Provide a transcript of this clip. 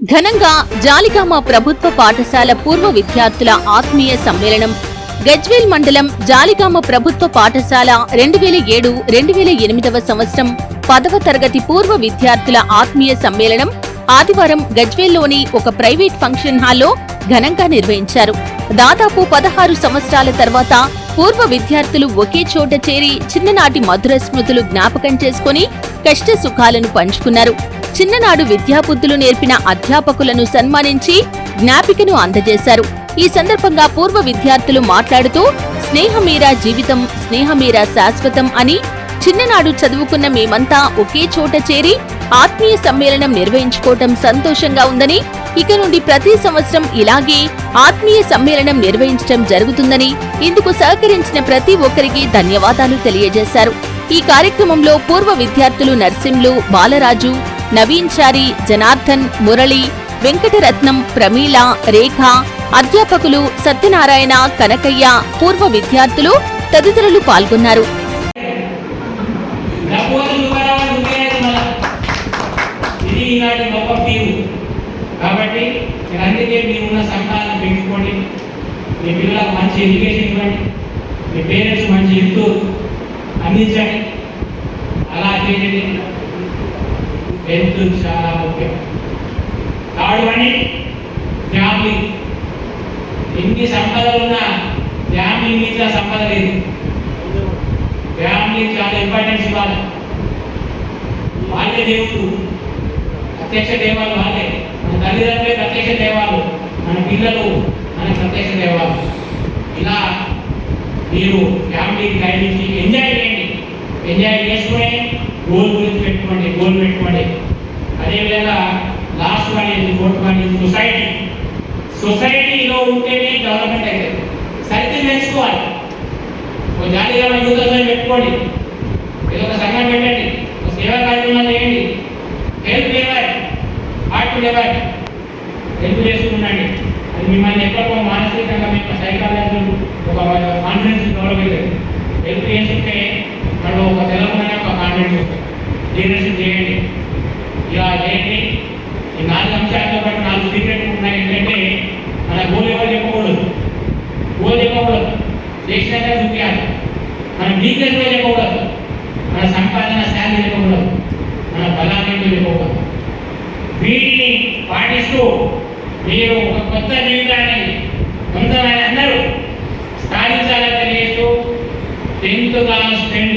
ఘనంగా జాలిగామ ప్రభుత్వ పాఠశాల పూర్వ విద్యార్థుల ఆత్మీయ సమ్మేళనం గజ్వేల్ మండలం జాలిగామ ప్రభుత్వ పాఠశాల రెండు వేల ఏడు రెండు వేల ఎనిమిదవ సంవత్సరం పదవ తరగతి పూర్వ విద్యార్థుల ఆత్మీయ సమ్మేళనం ఆదివారం గజ్వేల్లోని ఒక ప్రైవేట్ ఫంక్షన్ హాల్లో ఘనంగా నిర్వహించారు. దాదాపు పదహారు సంవత్సరాల తర్వాత పూర్వ విద్యార్థులు ఒకే చోట చేరి చిన్ననాటి మధుర స్మృతులు జ్ఞాపకం చేసుకుని కష్ట సుఖాలను పంచుకున్నారు. చిన్ననాడు విద్యాబుద్ధులు నేర్పిన అధ్యాపకులను సన్మానించి జ్ఞాపికను అందజేశారు. ఈ సందర్భంగా పూర్వ విద్యార్థులు మాట్లాడుతూ స్నేహమీరా జీవితం స్నేహమీరా శాశ్వతం అని చిన్ననాడు చదువుకున్న మేమంతా ఒకే చోట చేరి ఆత్మీయ సమ్మేళనం నిర్వహించుకోవటం సంతోషంగా ఉందని ఇక నుండి ప్రతి సంవత్సరం ఇలాగే ఆత్మీయ సమ్మేళనం నిర్వహించడం జరుగుతుందని ఇందుకు సహకరించిన ప్రతి ఒక్కరికి ధన్యవాదాలు తెలియజేశారు. ఈ కార్యక్రమంలో పూర్వ విద్యార్థులు నర్సింలు బాలరాజు నవీన్ చారి జనార్దన్ మురళి వెంకటరత్నం ప్రమీల రేఖ అధ్యాపకులు సత్యనారాయణ కనకయ్య పూర్వ విద్యార్థులు తదితరులు పాల్గొన్నారు. కాబట్టి అందుకే పెంచుకోండి మీ పిల్లలకు మంచి ఎడ్యుకేషన్ ఇవ్వండి. మీ పేరెంట్స్ మంచి ఇల్లు అందించండి అలా చేయండి హెల్త్ చాలా ముఖ్యం థర్డ్ వన్ ఫ్యామిలీ. ఎన్ని సంపదలు ఉన్నా ఫ్యామిలీ మీద సంపద లేదు. ఫ్యామిలీ చాలా ఇంపార్టెన్స్ ఇవ్వాలి. వాళ్ళే దేవుడు ప్రత్యక్ష దేవాలు వాళ్ళే. మన తల్లిదండ్రులే ప్రత్యక్ష దేవాలు. మన పిల్లలు మన ప్రత్యక్ష దేవాలు. ఇలా మీరు ఫ్యామిలీ గైడ్ ఎంజాయ్ చేయండి. ఎంజాయ్ చేసుకుని గోల్ గురించి పెట్టుకోండి గోల్ పెట్టుకోండి. అదేవిధంగా లాస్ట్ వన్ ఇది ఫోర్త్ వన్ ఇది సొసైటీ సొసైటీలో ఉంటేనే డెవలప్మెంట్ అవుతుంది సరిగ్గా నేర్చుకోవాలి. ఒక జాతీయ యూత్ అసలు పెట్టుకోండి. ఏదో ఒక సంఘం పెట్టండి. ఒక సేవా కార్యక్రమాలు చేయండి. హెల్ప్ లేవర్ హార్ట్ లేవర్ హెల్ప్ చేస్తుండండి అది మిమ్మల్ని ఎక్కడికో మానసికంగా మీకు సైకాలజీ ఒక కాన్ఫిడెన్స్ డెవలప్ అవుతుంది. హెల్ప్ చేసి మనలో ఒక తెలంగాణ ఒక కాన్ఫిడెన్స్ వస్తుంది లీడర్షిప్ చేయండి. ఇలా చేయండి. ఈ నాలుగు అంశాలతో పాటు నాలుగు సీక్రెట్ ఉన్నాయి. ఏంటంటే మన గోల్ ఎవరు చెప్పకూడదు? గోల్ చెప్పకూడదు. చేసినాక చూపించాలి మన వీక్నెస్ కూడా చెప్పకూడదు. మన సంపాదన శాలరీ చెప్పకూడదు. మన బలాన్ని చెప్పకూడదు. వీటిని పాటిస్తూ మీరు ఒక కొత్త జీవితాన్ని కొంతమంది అందరూ సాధించాలని తెలియజేస్తూ టెన్త్ క్లాస్ స్పెండ్